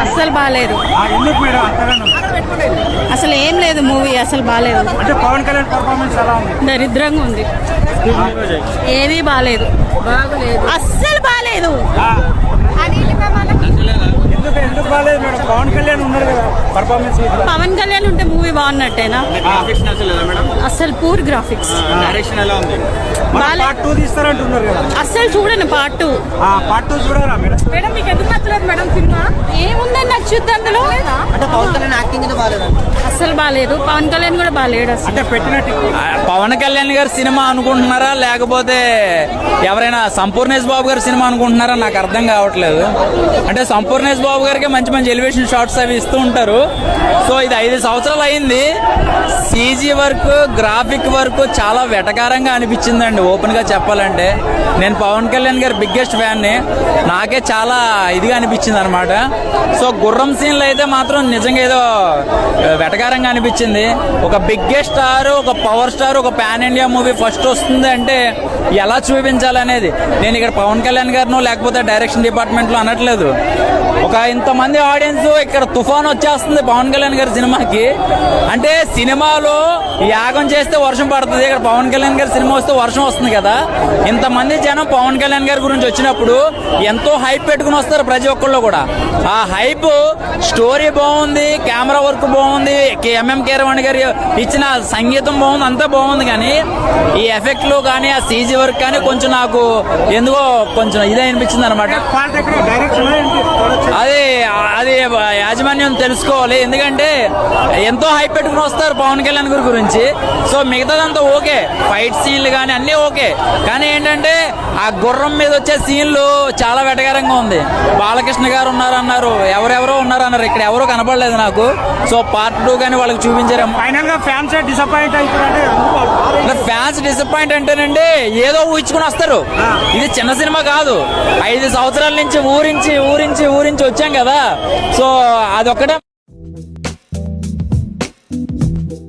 అస్సలు బాగాలేదు అసలు ఏం లేదు మూవీ అసలు బాగాలేదు అంటే పవన్ కళ్యాణ్ పర్ఫార్మెన్స్ ఎలా ఉంది? దరిద్రంగా ఉంది. ఏది బాగాలేదు బాగలేదు అస్సలు బాగాలేదు ఆ, ఎందుకు ఎందుకు బాగాలేదు మేడం? పవన్ కళ్యాణ్ బాగున్నట్టేనా గ్రాఫిక్స్ నచ్చలేదా మేడం? అసలు పూర్ గ్రాఫిక్స్ అస్సలు చూడండి పార్ట్ టూ ఆ పార్ట్ టూ చూడరా మేడం? మేడం మీకు ఎందుకు నచ్చలేదు మేడం సినిమా? ఏముందని నచ్చుద్ది అందులో? అంటే పవన్ కళ్యాణ్ యాక్టింగ్ బాగాలేదు అస్సలు బాగాలేదు పవన్ కళ్యాణ్ కూడా బాగాలేడు అసలు. అంటే పెట్టిన టికెట్ ఆ, పవన్ కళ్యాణ్ గారి సినిమా అనుకుంటున్నారా? లేకపోతే ఎవరైనా సంపూర్ణేష్ బాబు గారి సినిమా అనుకుంటున్నారా? నాకు అర్థం కావట్లేదు. అంటే సంపూర్ణేష్ బాబు గారికి మంచి మంచి ఎలివేషన్ షాట్స్ అవి ఇస్తూ ఉంటారు. సో ఇది ఐదు సంవత్సరాలు అయింది. సీజీ వర్క్ గ్రాఫిక్ వర్క్ చాలా వెటకారంగా అనిపించిందండి ఓపెన్గా చెప్పాలంటే. నేను పవన్ కళ్యాణ్ గారి బిగ్గెస్ట్ ఫ్యాన్ని. నాకే చాలా ఇదిగా అనిపించింది అనమాట సో గుర్రం సీన్లు అయితే మాత్రం నిజంగా ఏదో ఆ, ప్రకారంగా అనిపించింది. ఒక బిగ్గెస్ట్ స్టార్ ఒక పవర్ స్టార్ ఒక పాన్ ఇండియా మూవీ ఫస్ట్ వస్తుంది అంటే ఎలా చూపించాలనేది? నేను ఇక్కడ పవన్ కళ్యాణ్ గారినో లేకపోతే డైరెక్షన్ డిపార్ట్మెంట్లో అనట్లేదు. ఒక ఇంతమంది ఆడియన్స్ ఇక్కడ తుఫాన్ వచ్చేస్తుంది. పవన్ కళ్యాణ్ గారి సినిమాకి. అంటే సినిమాలో యాగం చేస్తే వర్షం పడుతుంది. ఇక్కడ పవన్ కళ్యాణ్ గారి సినిమా వస్తే వర్షం వస్తుంది కదా. ఇంతమంది జనం పవన్ కళ్యాణ్ గారి గురించి వచ్చినప్పుడు ఎంతో హైప్ పెట్టుకుని వస్తారు ప్రతి ఒక్కళ్ళు కూడా. ఆ హైప్ స్టోరీ బాగుంది కెమెరా వర్క్ బాగుంది ఎంఎం కేరవాణి గారి ఇచ్చిన సంగీతం బాగుంది అంతా బాగుంది కానీ ఈ ఎఫెక్ట్లు కానీ ఆ సీజీ వర్క్ కానీ కొంచెం నాకు ఎందుకో కొంచెం ఇదే అనిపించింది అనమాట యాజమాన్యం తెలుసుకోవాలి. ఎందుకంటే ఎంతో హైప్ పెట్టుకుని వస్తారు పవన్ కళ్యాణ్ గారి గురించి. సో మిగతాదంతా ఓకే. ఫైట్ సీన్లు కానీ అన్నీ ఓకే. కానీ ఏంటంటే ఆ గుర్రం మీద వచ్చే సీన్లు చాలా వెటకారంగా ఉంది. బాలకృష్ణ గారు ఉన్నారు అన్నారు ఎవరెవరో ఉన్నారు అన్నారు ఇక్కడ ఎవరో కనపడలేదు నాకు. సో పార్ట్ టూ కానీ వాళ్ళకి చూపించారేమో. ఫైనల్గా ఫ్యాన్స్ డిసప్పాయింట్ ఫ్యాన్స్ డిసప్పాయింట్ అంటేనండి ఏదో ఊహించుకుని వస్తారు. ఇది చిన్న సినిమా కాదు. ఐదు సంవత్సరాల నుంచి ఊరించి ఊరించి ఊరించి వచ్చాం కదా. సో అదొక్కటే